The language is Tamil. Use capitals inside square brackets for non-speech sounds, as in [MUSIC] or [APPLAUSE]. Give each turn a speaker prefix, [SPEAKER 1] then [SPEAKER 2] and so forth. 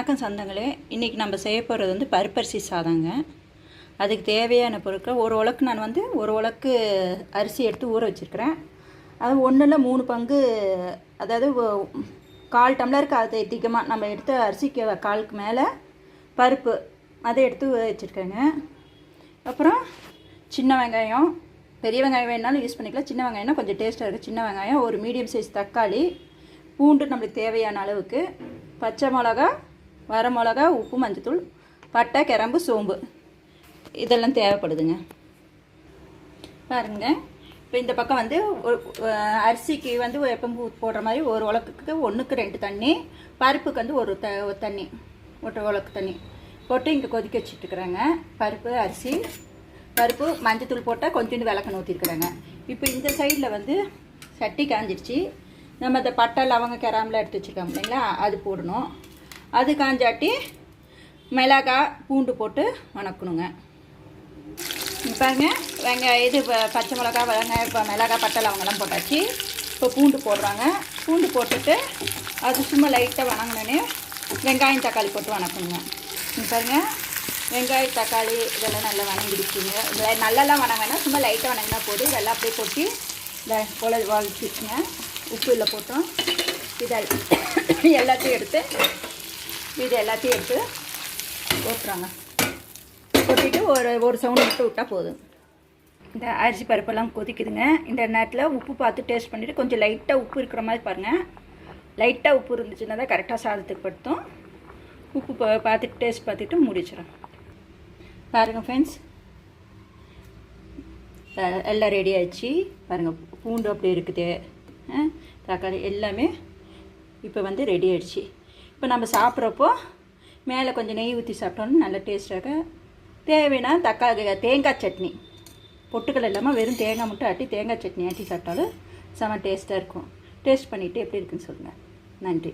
[SPEAKER 1] வணக்கம் சொந்தங்களே. இன்றைக்கி நம்ம செய்ய போகிறது வந்து பருப்பரிசி சாதங்க. அதுக்கு தேவையான பொருட்கள் ஒரு உலக்கு நான் வந்து ஒரு உலக்கு அரிசி எடுத்து ஊற வச்சுருக்கிறேன். அது ஒன்றில் மூணு பங்கு அதாவது கால் டம்ளருக்கு அது அதிகமாக நம்ம எடுத்த அரிசிக்கு காலுக்கு மேலே பருப்பு அதை எடுத்து வச்சுருக்கேங்க. அப்புறம் சின்ன வெங்காயம் பெரிய வெங்காயம் வேணாலும் யூஸ் பண்ணிக்கலாம். சின்ன வெங்காயம்னா கொஞ்சம் டேஸ்ட்டாக இருக்குது சின்ன வெங்காயம் ஒரு மீடியம் சைஸ் தக்காளி பூண்டு நம்மளுக்கு தேவையான அளவுக்கு பச்சை மிளகா வரமிளகா உப்பு மஞ்சத்தூள் பட்டை கிரம்பு சோம்பு. இதெல்லாம் தேவைப்படுதுங்க. பாருங்க. இப்போ இந்த பக்கம் வந்து அரிசிக்கு வந்து எப்போ போடுற மாதிரி ஒரு உலக்குக்கு ஒன்றுக்கு ரெண்டு தண்ணி பருப்புக்கு வந்து ஒரு த தண்ணி ஒரு உலக்கு தண்ணி போட்டு இங்கே கொதிக்க வச்சுட்டுருக்குறாங்க. பருப்பு அரிசி பருப்பு மஞ்சத்தூள் போட்டால் கொஞ்சோண்டு விளக்கண் ஊற்றிருக்குறாங்க இப்போ இந்த சைடில் வந்து சட்டி காஞ்சிடுச்சு நம்ம இந்த பட்டை லவங்க கிராமில் எடுத்து வச்சுருக்கோம் இல்லைங்களா? அது போடணும். அது காஞ்சாட்டி மிளகாய் பூண்டு போட்டு வணக்கணுங்க. இங்க பாருங்க வெங்காயம் இது பச்சை மிளகா வெங்காயம் இப்போ மிளகாய் பட்டை லவங்கெல்லாம் போட்டாச்சு. இப்போ பூண்டு போடுறாங்க. பூண்டு போட்டுட்டு அது சும்மா லைட்டாக வணங்கினோன்னே வெங்காயம் தக்காளி போட்டு வணக்கணுங்க. இங்க பாருங்க வெங்காயம் தக்காளி இதெல்லாம் நல்லா வணங்கிடுச்சுங்க. இதில் நல்லாலாம் வணங்கினா சும்மா லைட்டாக வணங்கினா போதும். இதெல்லாம் அப்படியே கொட்டி இந்த போல உப்பு இல்லை போட்டோம். இதை [COUGHS] எல்லாத்தையும் எடுத்து இது எல்லாத்தையும் எடுத்து போட்டுறாங்க கொட்டிட்டு ஒரு ஒரு சவுண்ட் மட்டும் விட்டால் போதும். இந்த அரிசி பருப்பெல்லாம் கொதிக்குதுங்க. இந்த நேரத்தில் உப்பு பார்த்து டேஸ்ட் பண்ணிவிட்டு கொஞ்சம் லைட்டாக உப்பு இருக்கிற மாதிரி பாருங்கள் லைட்டாக உப்பு இருந்துச்சுன்னா தான் கரெக்டாக சாதத்துக்கு படுத்தும். உப்பு பார்த்துட்டு டேஸ்ட் பார்த்துட்டு முடிச்சிடும் பாருங்கள் ஃப்ரெண்ட்ஸ் எல்லாம் ரெடி ஆயிடுச்சு. பாருங்கள் பூண்டு அப்படி இருக்குது. தக்காளி எல்லாமே இப்போ வந்து ரெடி ஆயிடுச்சு. இப்போ நம்ம சாப்பிட்றப்போ மேலே கொஞ்சம் நெய் ஊற்றி சாப்பிட்டோன்னு நல்ல டேஸ்ட்டாக தேவைன்னா தக்காளி தேங்காய் சட்னி. பொட்டுக்கல் இல்லாமல் வெறும் தேங்காய் மட்டும் ஆட்டி தேங்காய் சட்னி ஆட்டி சாப்பிட்டாலும் செம டேஸ்ட்டாக இருக்கும். டேஸ்ட் பண்ணிவிட்டு எப்படி இருக்குன்னு சொல்லுங்கள் நன்றி.